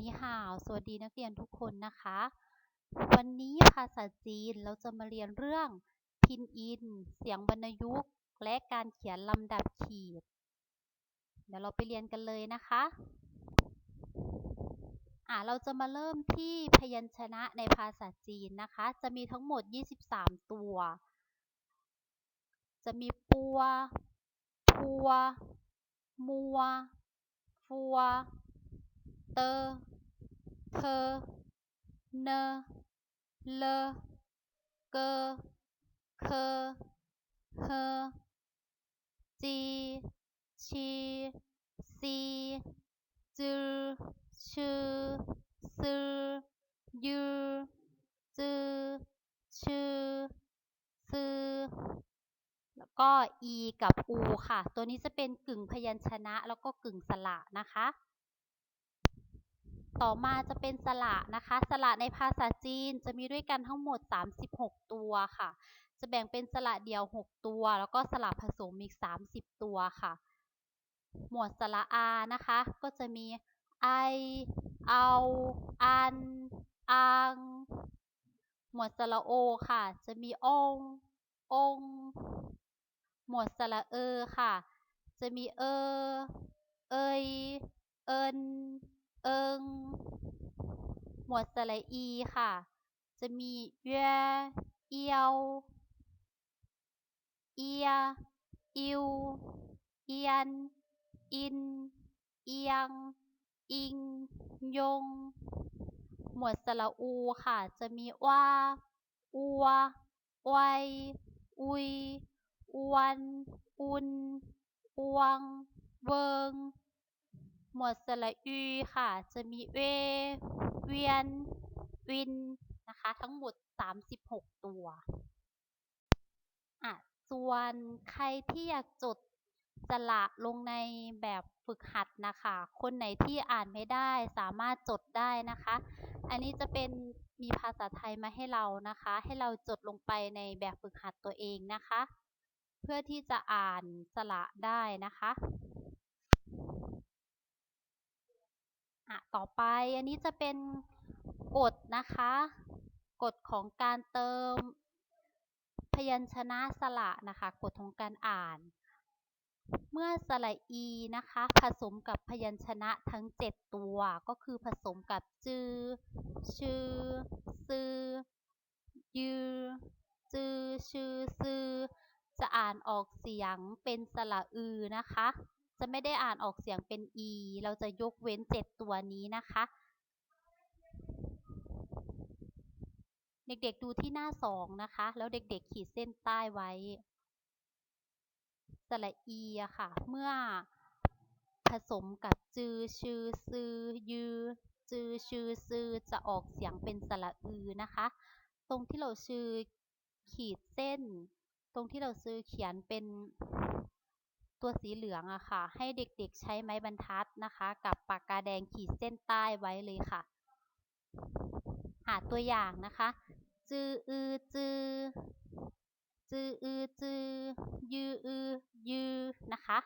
นีฮาว สวัสดีนักเรียนทุกคนนะคะ วันนี้ภาษาจีนเราจะมาเรียนเรื่องพินอิน เสียงวรรณยุกต์ และการเขียนลำดับขีด เดี๋ยวเราไปเรียนกันเลยนะคะ อ่าเราจะมาเริ่มที่พยัญชนะในภาษาจีนนะคะ จะมีทั้งหมด 23 ตัว จะมีปัว พัว มัว ฟัว เตอเธอเนเลเกเคเฮจีชีซีจือชือซือยือจือชือซือแล้วก็ e กับ u ค่ะ ตัวนี้จะเป็นกึ่งพยัญชนะ แล้วก็กึ่งสระนะคะ ต่อมาจะเป็นสระนะคะ สระในภาษาจีนจะมีด้วยกันทั้งหมด 36 ตัวค่ะ จะแบ่งเป็นสระเดี่ยว 6 ตัว แล้วก็สระผสมอีก 30 ตัวค่ะ หมวดสระอานะคะ ก็จะมีไอ เอา อัน อัง หมวดสระโอค่ะ จะมีององหมวดสระเออค่ะ จะมีเออ เอย เอิน อิงหมวดสระอีค่ะ จะมีเยเอียวเอียอิวเอียน อิน เอียง อิง ยง หมวดสระอูค่ะ จะมีว่าอัวไวอุยอวน อุนอวง เวิง หมวดสระอูค่ะ จะมีเว เวียน วิน นะคะ ทั้งหมด 36 ตัวอะส่วนใครที่อยากจดสระลงในแบบฝึกหัดนะคะ คนไหนที่อ่านไม่ได้สามารถจดได้นะคะ อันนี้จะเป็นมีภาษาไทยมาให้เรานะคะ ให้เราจดลงไปในแบบฝึกหัดตัวเองนะคะ เพื่อที่จะอ่านสระได้นะคะ อะต่อไปอันนี้จะเป็นกฎนะคะ กฎของการเติมพยัญชนะสระนะคะกฎของการอ่าน เมื่อสระอีนะคะ ผสมกับพยัญชนะทั้ง 7 ตัว ก็คือผสมกับจือ ชื่อ ซือยือจือ ชื่อ ซือจะอ่านออกเสียงเป็นสระอือนะคะ จะไม่ได้อ่านออกเสียงเป็นอีเราจะยกเว้น 7 ตัวนี้นะคะ เด็กๆดูที่หน้า 2 นะคะ แล้วเด็กๆขีดเส้นใต้ไว้ สระอีอะค่ะ เมื่อผสมกับจือชื่อซือยือจือชื่อซือจะออกเสียงเป็นสระอือนะคะ ตรงที่เราชื่อขีดเส้น ตรงที่เราซื้อเขียนเป็น ตัวสีเหลืองอะค่ะ ให้เด็กๆใช้ไม้บรรทัดนะคะ กับปากกาแดงขีดเส้นใต้ไว้เลยค่ะ หาตัวอย่างนะคะ จืออือจือจืออือจือยืออือยือนะคะ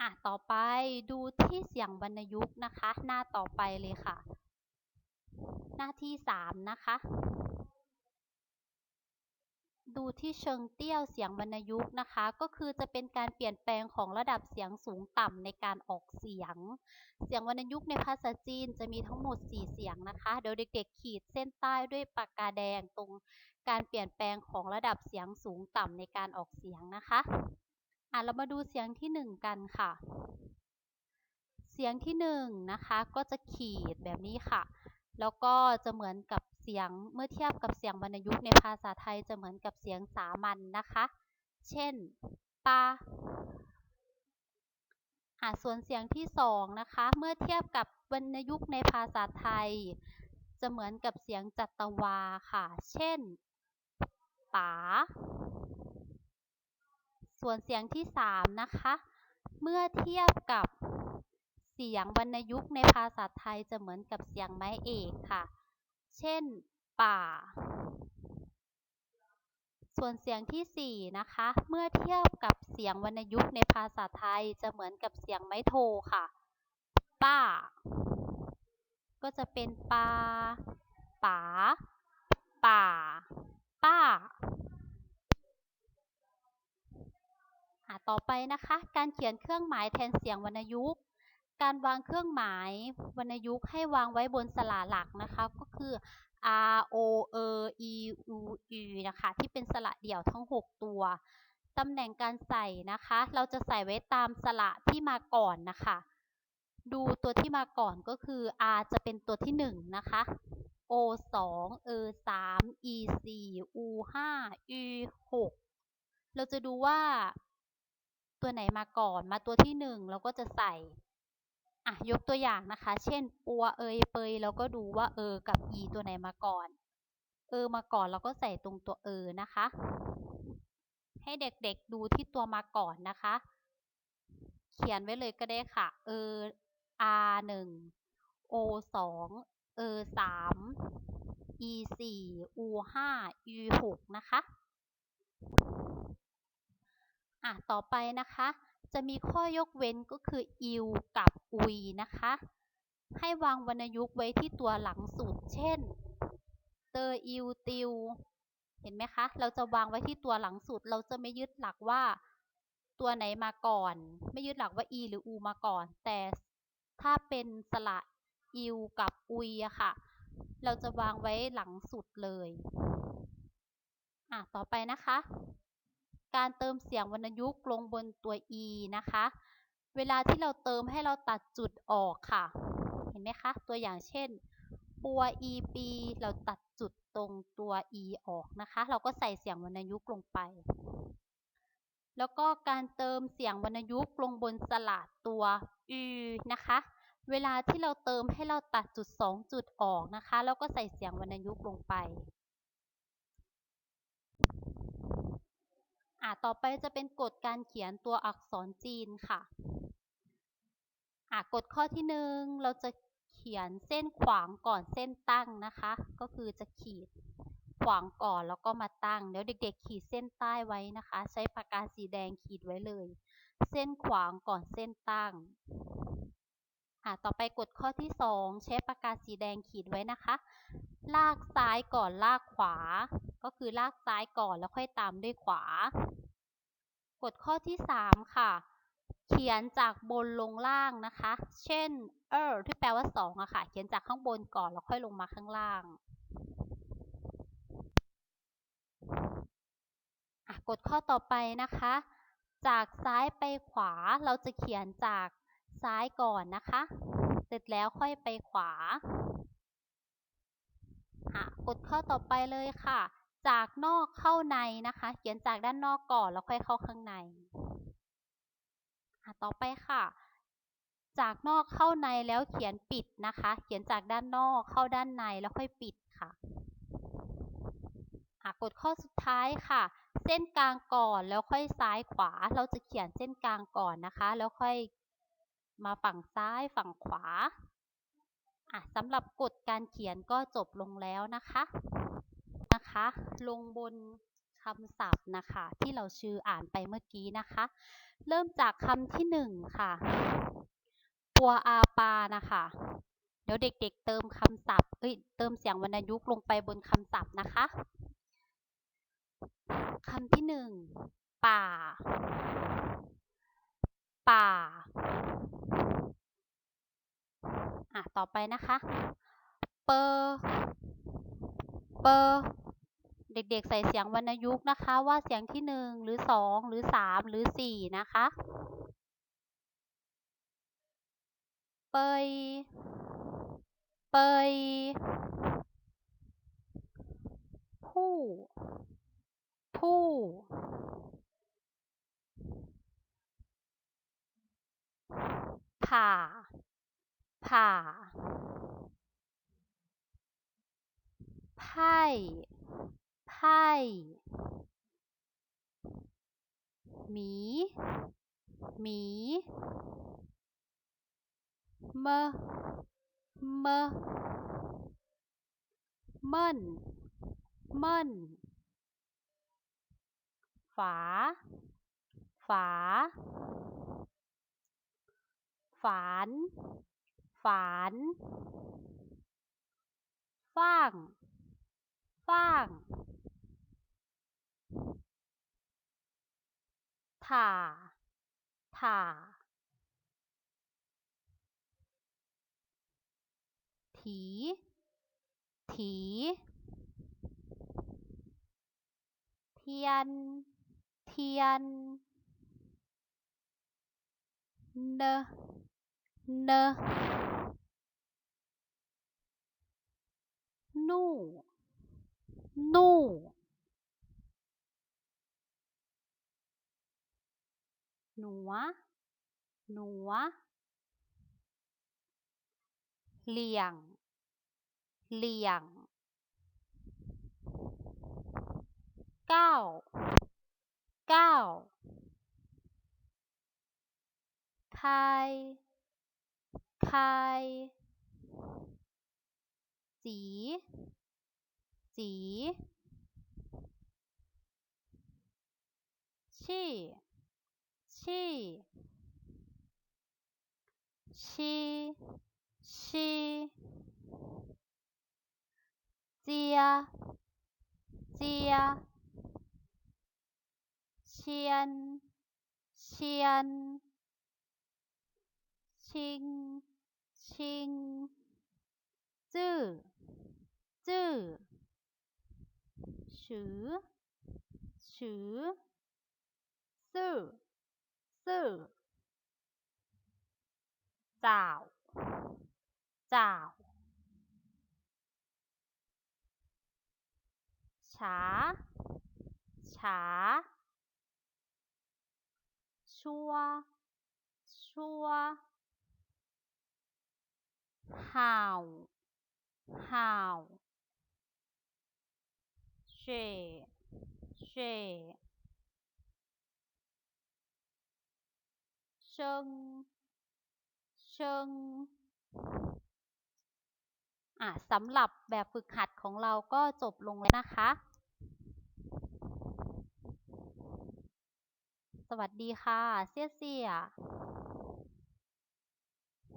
อะต่อไปดูที่เสียงวรรณยุกต์นะคะ หน้าต่อไปเลยค่ะ หน้าที่3นะคะ ดูที่เชิงเตี้ยวเสียงวรรณยุกต์นะคะ ก็คือจะเป็นการเปลี่ยนแปลงของระดับเสียงสูงต่ำในการออกเสียง เสียงวรรณยุกต์ในภาษาจีนจะมีทั้งหมด 4 เสียงนะคะเดี๋ยวเด็ก ๆ ขีดเส้นใต้ด้วยปากกาแดงตรงการเปลี่ยนแปลงของระดับเสียงสูงต่ำในการออกเสียงนะคะอะเรามาดูเสียงที่ 1 กันค่ะ เสียงที่1นะคะก็จะขีดแบบนี้ค่ะ แล้วก็จะเหมือนกับเสียงเมื่อเทียบกับเสียงวรรณยุกต์ในภาษาไทยจะเหมือนกับเสียงสามัญนนะคะ เช่นปาอะส่วนเสียงที่2นะคะ เมื่อเทียบกับวรรณยุกต์ในภาษาไทย จะเหมือนกับเสียงจัตวาค่ะ เช่นป๋าส่วนเสียงที่3นะคะ เมื่อเทียบกับ สียงวรรณยุกต์ในภาษาไทยจะเหมือนกับเสียงไม้เอกค่ะ เช่น ป่า ส่วนเสียงที่ 4 นะคะ เมื่อเทียบกับเสียงวรรณยุกต์ในภาษาไทยจะเหมือนกับเสียงไม้โทค่ะ ป้า ก็จะเป็นปาป๋า ป่า ป้าต่อไปนะคะ การเขียนเครื่องหมายแทนเสียงวรรณยุกต์ การวางเครื่องหมายวรรณยุกต์ให้วางไว้บนสระหลักนะคะก็คือ r o e e u e นะคะที่เป็นสระเดี่ยวทั้ง 6 ตัวตำแหน่งการใส่นะคะ เราจะใส่ไว้ตามสระที่มาก่อนนะคะ ดูตัวที่มาก่อนก็คือ r จะเป็นตัวที่ 1 นะคะ o 2 e 3 e 4 u 5 e 6เราจะดูว่าตัวไหนมาก่อนมาตัวที่ 1 เราก็จะใส่ อะยกตัวอย่างนะคะ เช่น ปัวเอยเปยเราก็ดูว่าเออกับ e ตัวไหนมาก่อน เออมาก่อนเราก็ใส่ตรงตัวเออนะคะ ให้เด็กๆดูที่ตัวมาก่อนนะคะ เขียนไว้เลยก็ได้ค่ะ เออ r 1 o 2เออ3 e 4 u 5 u 6นะคะ อะต่อไปนะคะ จะมีข้อยกเว้นก็คือ iu กับ ui นะคะ ให้วางวรรณยุกต์ไว้ที่ตัวหลังสุด เช่น เตออิวติว เห็นไหมคะ เราจะวางไว้ที่ตัวหลังสุด เราจะไม่ยึดหลักว่าตัวไหนมาก่อน ไม่ยึดหลักว่า e หรือ u มาก่อน แต่ถ้าเป็นสระ iu กับ ui อะค่ะ เราจะวางไว้หลังสุดเลย อะ ต่อไปนะคะ การเติมเสียงวรรณยุกต์ลงบนตัว e นะคะ เวลาที่เราเติมให้เราตัดจุดออกค่ะ เห็นไหมคะ ตัวอย่างเช่น ปัว e ปีเราตัดจุดตรงตัว e ออกนะคะ เราก็ใส่เสียงวรรณยุกต์ลงไป แล้วก็การเติมเสียงวรรณยุกต์ลงบนสระตัว u นะคะ เวลาที่เราเติมให้เราตัดจุด 2 จุดออกนะคะ แล้วก็ใส่เสียงวรรณยุกต์ลงไป อะต่อไปจะเป็นกฎการเขียนตัวอักษรจีนค่ะอะกฎข้อที่หนึ่งเราจะเขียนเส้นขวางก่อนเส้นตั้งนะคะ ก็คือจะขีดขวางก่อนแล้วก็มาตั้ง เดี๋ยวเด็ก ๆ ขีดเส้นใต้ไว้นะคะ ใช้ปากกาสีแดงขีดไว้เลย เส้นขวางก่อนเส้นตั้งอะต่อไปกฎข้อที่สองใช้ปากกาสีแดงขีดไว้นะคะ ลากซ้ายก่อนลากขวา ก็คือลากซ้ายก่อนแล้วค่อยตามด้วยขวากฎข้อที่สามค่ะ เขียนจากบนลงล่างนะคะ เช่น เออที่แปลว่าสองอะค่ะ เขียนจากข้างบนก่อนแล้วค่อยลงมาข้างล่างกฎข้อต่อไปนะคะ จากซ้ายไปขวาเราจะเขียนจากซ้ายก่อนนะคะ เสร็จแล้วค่อยไปขวาอะกฎข้อต่อไปเลยค่ะ จากนอกเข้าในนะคะ เขียนจากด้านนอกก่อนแล้วค่อยเข้าข้างในต่อไปค่ะ จากนอกเข้าในแล้วเขียนปิดนะคะ เขียนจากด้านนอกเข้าด้านในแล้วค่อยปิดค่ะอะกฎข้อสุดท้ายค่ะ เส้นกลางก่อนแล้วค่อยซ้ายขวา เราจะเขียนเส้นกลางก่อนนะคะ แล้วค่อยมาฝั่งซ้ายฝั่งขวาอะสำหรับกฎการเขียนก็จบลงแล้วนะคะ ลงบนคำศัพท์นะคะ ที่เราชื่ออ่านไปเมื่อกี้นะคะ เริ่มจากคำที่หนึ่งค่ะปัวอาปานะคะ เดี๋ยวเด็กๆเติมคำศัพท์เอ้ยเติมเสียงวรรณยุกต์ลงไปบนคำศัพท์นะคะคำที่หนึ่งป่า ป่าอะต่อไปนะคะ เปอร์ เปอร์ เด็กๆ ใส่เสียงวรรณยุกต์นะคะ ว่าเสียงที่หนึ่งหรือสองหรือสามหรือสี่นะคะ เปย เปย ผู้ ผู้ ผ่า ผ่า ไพ่ ไพ่หมี หมี เม เม เม่น เม่น ฝา ฝา ฝาน ฝานฟ้าง ฟ้าง ถ่าถ่า ถี ถี เทียน เทียน เน เน นู่ นู่ หนัว หนัว เหลี่ยง เหลี่ยง เก้า เก้าคายคายจีจีชี่ ชี่ชีชีเจียเจียเชียนเชียนชิ งชิงจื้อจื้อฉือฉือ ซื่อ ซื่อ จ่าว จ่าว ฉา ฉา ชัว ชัว ห่าว ห่าว เช่ เช่ เชิงเชิงอะสำหรับแบบฝึกหัดของเราก็จบลงแล้วนะคะ สวัสดีค่ะ เสี่ยเสีย